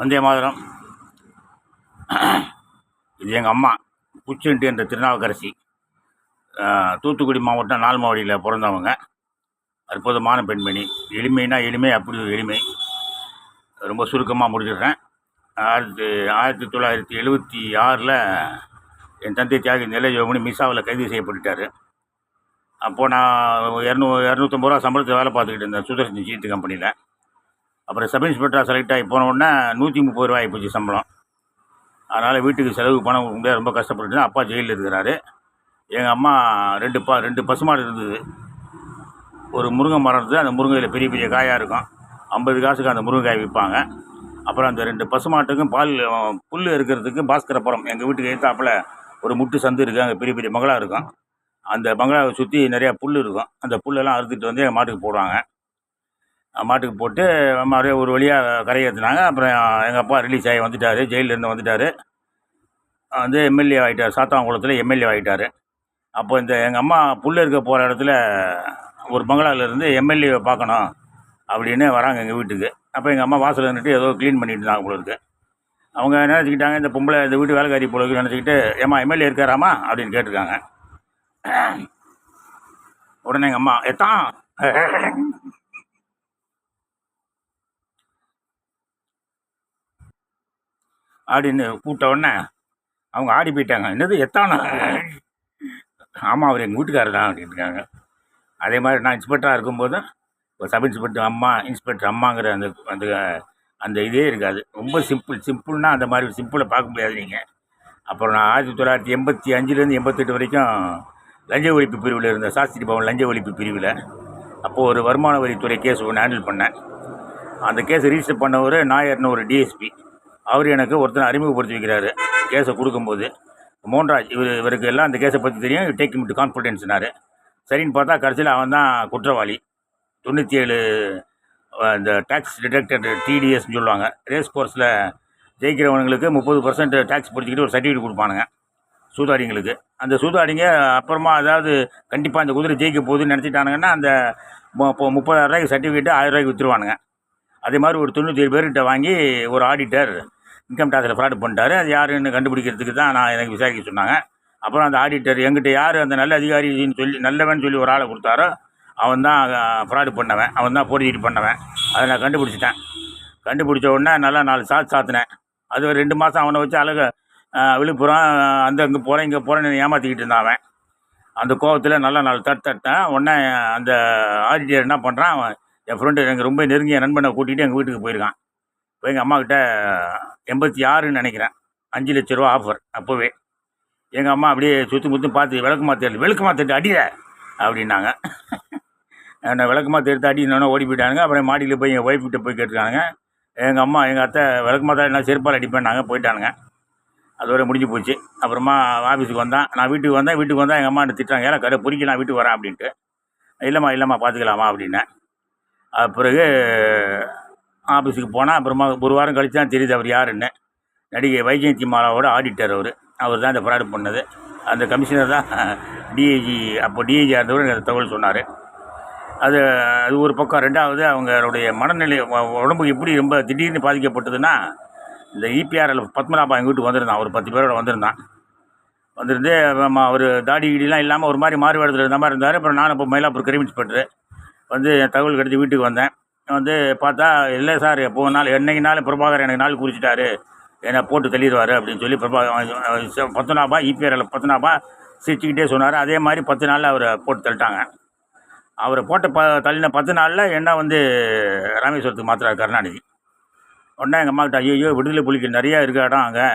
வந்தே மாதிரம். இது எங்கள் அம்மா புச்செண்டி என்ற திருநாவுக்கரசி. தூத்துக்குடி மாவட்டம் நால்மாவடியில் பிறந்தவங்க. அற்புதமான பெண்மணி. எளிமைனா எளிமை அப்படி ஒரு எளிமை. ரொம்ப சுருக்கமாக முடிச்சிடுறேன். ஆயிரத்தி ஆயிரத்தி தொள்ளாயிரத்தி எழுபத்தி ஆறில் என் தந்தை தியாகி நிலை யோகமணி மிசாவில் கைது செய்யப்பட்டுட்டார். அப்போது நான் இரநூ இரநூத்தம்பது ரூபா சம்பளத்துக்கு வேலை பார்த்துக்கிட்டு இருந்தேன் சுதர்ஷன் சீட்டு கம்பெனியில் அப்புறம் சப் இன்ஸ்பெக்டராக செலக்ட் ஆகி போன உடனே நூற்றி முப்பது ரூபாய் போச்சு சம்பளம். அதனால் வீட்டுக்கு செலவு பணம் முடியாது ரொம்ப கஷ்டப்பட்டு அப்பா ஜெயிலில் இருக்கிறாரு. எங்கள் அம்மா ரெண்டு பா ரெண்டு பசுமாடு இருந்தது. ஒரு முருங்கை மரம் இருந்தது. அந்த முருங்கையில் பெரிய பெரிய காயாக இருக்கும். ஐம்பது காசுக்கு அந்த முருங்கைக்காய் விற்பாங்க அப்புறம் அந்த ரெண்டு பசுமாட்டுக்கும் பால் புல் இருக்கிறதுக்கு பாஸ்கரப்புறம் எங்கள் வீட்டுக்கு எதிர்த்தாப்புல ஒரு முட்டு சந்து இருக்குது அங்கே பெரிய பெரிய மங்களா இருக்கும். அந்த மங்களாவை சுற்றி நிறையா புல் இருக்கும். அந்த புல்லெல்லாம் அறுத்துட்டு வந்து எங்கள் மாட்டுக்கு போடுவாங்க. மாட்டுக்கு போட்டு மறுபடியும் ஒரு வழியாக கரையேற்றினாங்க அப்புறம் எங்கள் அப்பா ரிலீஸ் ஆகி வந்துட்டார். ஜெயிலிருந்து வந்துட்டார். வந்து எம்எல்ஏ ஆகிட்டார் சாத்தாங்குளத்தில் எம்எல்ஏ ஆகிட்டார் அப்போ இந்த எங்கள் அம்மா புல் இருக்க போகிற இடத்துல ஒரு பங்களாவிலேருந்து எம்எல்ஏவை பார்க்கணும் அப்படின்னு வராங்க எங்கள் வீட்டுக்கு. அப்போ எங்கள் அம்மா வாசல் இருந்துட்டு ஏதோ க்ளீன் பண்ணிட்டு இருந்தாங்க போல இருக்கு. அவங்க நினச்சிக்கிட்டாங்க இந்த பொம்பளை இந்த வீட்டு வேலைக்காரி போல நினச்சிக்கிட்டு ஏம்மா எம்எல்ஏ இருக்காராமா அப்படின்னு கேட்டிருக்காங்க. உடனே எங்கள் அம்மா எத்தான்? அப்படின்னு கூப்பிட்ட உடனே அவங்க ஆடி போயிட்டாங்க. என்னது எத்தானா? ஆமாம் அவர் எங்கள் வீட்டுக்காரர் தான் அப்படின்ட்டுருக்காங்க அதே மாதிரி நான் இன்ஸ்பெக்டராக இருக்கும்போது ஒரு சப் இன்ஸ்பெக்டர் அம்மா இன்ஸ்பெக்டர் அம்மாங்கிற அந்த அந்த அந்த இதே இருக்காது. ரொம்ப சிம்பிள் சிம்பிள்னா அந்த மாதிரி சிம்பிளை பார்க்க முடியாது நீங்கள் அப்புறம் நான் ஆயிரத்தி தொள்ளாயிரத்தி எண்பத்தி அஞ்சுலேருந்து எண்பத்தெட்டு வரைக்கும் லஞ்ச ஒழிப்பு பிரிவில் இருந்தேன் சாஸ்திரி பவன் லஞ்ச ஒழிப்பு பிரிவில் அப்போது ஒரு வருமான வரித்துறை கேஸ் ஒன்று ஹேண்டில் பண்ணேன். அந்த கேஸை ரிஜிஸ்டர் பண்ணவர் நாயர்னு ஒரு டிஎஸ்பி அவர் எனக்கு ஒருத்தனை அறிமுகப்படுத்தி வைக்கிறாரு. கேஸை கொடுக்கும்போது. மோன்ராஜ் இவர் இவருக்கு எல்லாம் அந்த கேஸை பற்றி தெரியும். டேக் இம் டு கான்ஃபிடென்ஸ்னாரு சரின்னு பார்த்தா கடைசியில் அவன் தான் குற்றவாளி. தொண்ணூற்றி ஏழு இந்த டேக்ஸ் டிடெக்டட் டிடிஎஸ்னு சொல்லுவாங்க. ரேஸ் கோர்ஸில் ஜெயிக்கிறவங்களுக்கு முப்பது பர்சன்ட் டேக்ஸ் பிடிச்சிக்கிட்டு ஒரு சர்டிஃபிகேட் கொடுப்பானுங்க. சூதாடிங்களுக்கு. அந்த சூதாடிங்க அப்புறமா அதாவது கண்டிப்பாக அந்த குதிரை ஜெயிக்க போகுதுன்னு நினச்சிட்டானுங்கன்னா அந்த மு- முப்பதாயிரம் ரூபாய்க்கு சர்டிஃபிகேட்டு ஆயிரம் ரூபாய்க்கு விற்றுருவானுங்க அதே மாதிரி ஒரு தொண்ணூற்றி ஏழு பேர்கிட்ட வாங்கி ஒரு ஆடிட்டர் இன்கம் டேக்ஸில் ஃப்ராட் பண்ணிட்டாரு. அது யாருன்னு கண்டுபிடிக்கிறதுக்கு தான் நான் எனக்கு விசாரிக்க சொன்னாங்க. அப்புறம் அந்த ஆடிட்டர் எங்கிட்ட யார் அந்த நல்ல அதிகாரின்னு சொல்லி நல்லவன் சொல்லி ஒரு ஆளை கொடுத்தாரோ அவன் தான் ஃப்ராடு பண்ணவன். அவன் தான் போர்ஜிட்டு பண்ணவன். அதை நான் கண்டுபிடிச்சிட்டேன். கண்டுபிடிச்ச உடனே நல்லா நாலு சாத் சாத்தினேன். அது ஒரு ரெண்டு மாதம் அவனை வச்சு அழகு விழுப்புரம் அந்த அங்கே போகிறேன் இங்கே போகிறேன்னு ஏமாற்றிக்கிட்டு இருந்தான் அவன். அந்த கோவத்தில் நல்லா நாலு தட்டு தட்டேன் உடனே அந்த ஆடிட்டர் என்ன பண்ணுறான் அவன் என் ஃப்ரெண்டு எனக்கு ரொம்ப நெருங்கிய நண்பனை கூட்டிகிட்டு எங்கள் வீட்டுக்கு போயிருக்கான். இப்போ எங்கள் அம்மாக்கிட்ட எண்பத்தி ஆறுன்னு நினைக்கிறேன். அஞ்சு லட்ச ரூபா ஆஃபர் அப்போவே. எங்கள் அம்மா அப்படியே சுற்றி முற்றி பார்த்து விளக்கு மாற்றி விளக்கு மாற்றிட்டு அடிய அப்படின்னாங்க. என்னை விளக்கு மாற்றி எடுத்து அடினோடனே ஓடி போயிட்டானுங்க. அப்புறம் மாடியில் போய் எங்கள் ஒய்ஃப் கிட்ட போய் கேட்டுருக்கானுங்க எங்கள் அம்மா எங்கள் அத்தை விளக்கு மாத்தா என்ன செருப்பால் அடிப்பேன்னாங்க போயிட்டானுங்க. அதோட முடிஞ்சு போச்சு. அப்புறமா ஆஃபீஸுக்கு வந்தான். நான் வீட்டுக்கு வந்தேன் வீட்டுக்கு வந்தால் எங்கள் அம்மா என்ன திட்டாங்க ஏன்னா கடை பொறிக்க நான் வீட்டுக்கு வரேன் அப்படின்ட்டு. இல்லைம்மா இல்லைம்மா பார்த்துக்கலாமா அப்படின்னேன். பிறகு ஆஃபீஸுக்கு போனால் அப்புறமா ஒரு வாரம் கழித்து தான் தெரியுது அவர் யாருன்னு. நடிகை வைஜெயந்தி மாலாவோட ஆடிட்டர் அவர். அவர் தான் இந்த ஃப்ராடு பண்ணது. அந்த கமிஷனர் தான் டிஐஜி அப்போ டிஐஜி இருந்தவர் எனக்கு தகவல் சொன்னார். அது அது ஒரு பக்கம். ரெண்டாவது அவங்களுடைய மனநிலை உடம்புக்கு உடம்பு எப்படி ரொம்ப திடீர்னு பாதிக்கப்பட்டதுன்னா இந்த இபிஆரில் பத்மநாபா எங்கள் வீட்டுக்கு வந்திருந்தான். ஒரு பத்து பேரோட வந்திருந்தான். வந்திருந்து அவர் தாடி கிடிலாம் இல்லாமல் ஒரு மாதிரி மாறுவேடத்தில் இருந்த மாதிரி இருந்தார். அப்புறம் நான் இப்போ மயிலாப்பூர் கிரைம் இன்ஸ்பெக்டர் வந்து தகவல் கிடைச்சி வீட்டுக்கு வந்தேன். வந்து பார்த்தா இல்லை சார் எப்போ நாள் என்னைக்குனாலும் பிரபாகர் எனக்கு நாள் குறிச்சிட்டாரு. என்னை போட்டு தள்ளிடுவார் அப்படின்னு சொல்லி பிரபாகர் பத்து பிரபா இபிஆரில் பத்து பத்மநாபா சிரிச்சுக்கிட்டே சொன்னார். அதே மாதிரி பத்து நாளில் அவரை போட்டு தள்ளிட்டாங்க. அவரை போட்ட ப தள்ளின பத்து நாளில் என்ன வந்து ராமேஸ்வரத்துக்கு மாத்துறாரு கருணாநிதி. உடனே எங்கள் அம்மாக்கிட்ட ஐயோ விடுதலை புலிக்கு நிறையா இருக்க இடம் அங்கே.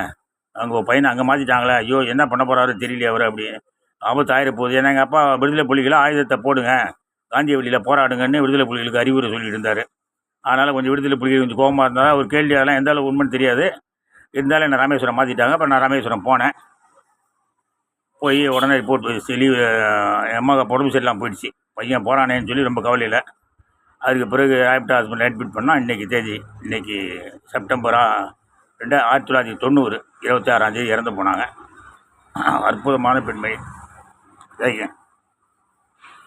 அங்கே பையனை அங்கே மாற்றிட்டாங்களே ஐயோ என்ன பண்ண போகிறாரு தெரியல அவர் அப்படி ஆபத்து ஆயிர போகுது ஏன்னா எங்கள் அப்பா விடுதலை புலிகளை ஆயுதத்தை போடுங்க. காந்திய வழியில் போராடுங்கன்னு விடுதலை புலிகளுக்கு அறிவுரை சொல்லிட்டு இருந்தார் அதனால் கொஞ்சம் விடுதலை புலிகள் கொஞ்சம் கோபமாக இருந்தால் அவர் கேள்வி அதெல்லாம் எந்த அளவு உண்மைன்னு தெரியாது. இருந்தாலும் என்னை ராமேஸ்வரம் மாற்றிட்டாங்க அப்புறம் நான் ராமேஸ்வரம் போனேன். போய் உடனே ரிப்போர்ட் லீவ் என் உடம்பு சரியில்லாமல் போயிடுச்சு. பையன் போகிறானேன்னு சொல்லி ரொம்ப கவலையில் அதுக்கு பிறகு ஆப்டா ஹாஸ்பிட்டல் அட்மிட் பண்ணால் இன்றைக்கி தேதி இன்றைக்கி செப்டம்பரா ரெண்டு ஆயிரத்தி தொள்ளாயிரத்தி தொண்ணூறு இருபத்தி ஆறாந்தேதி இறந்து போனாங்க. அற்புதமான பெண்மை. சரிங்க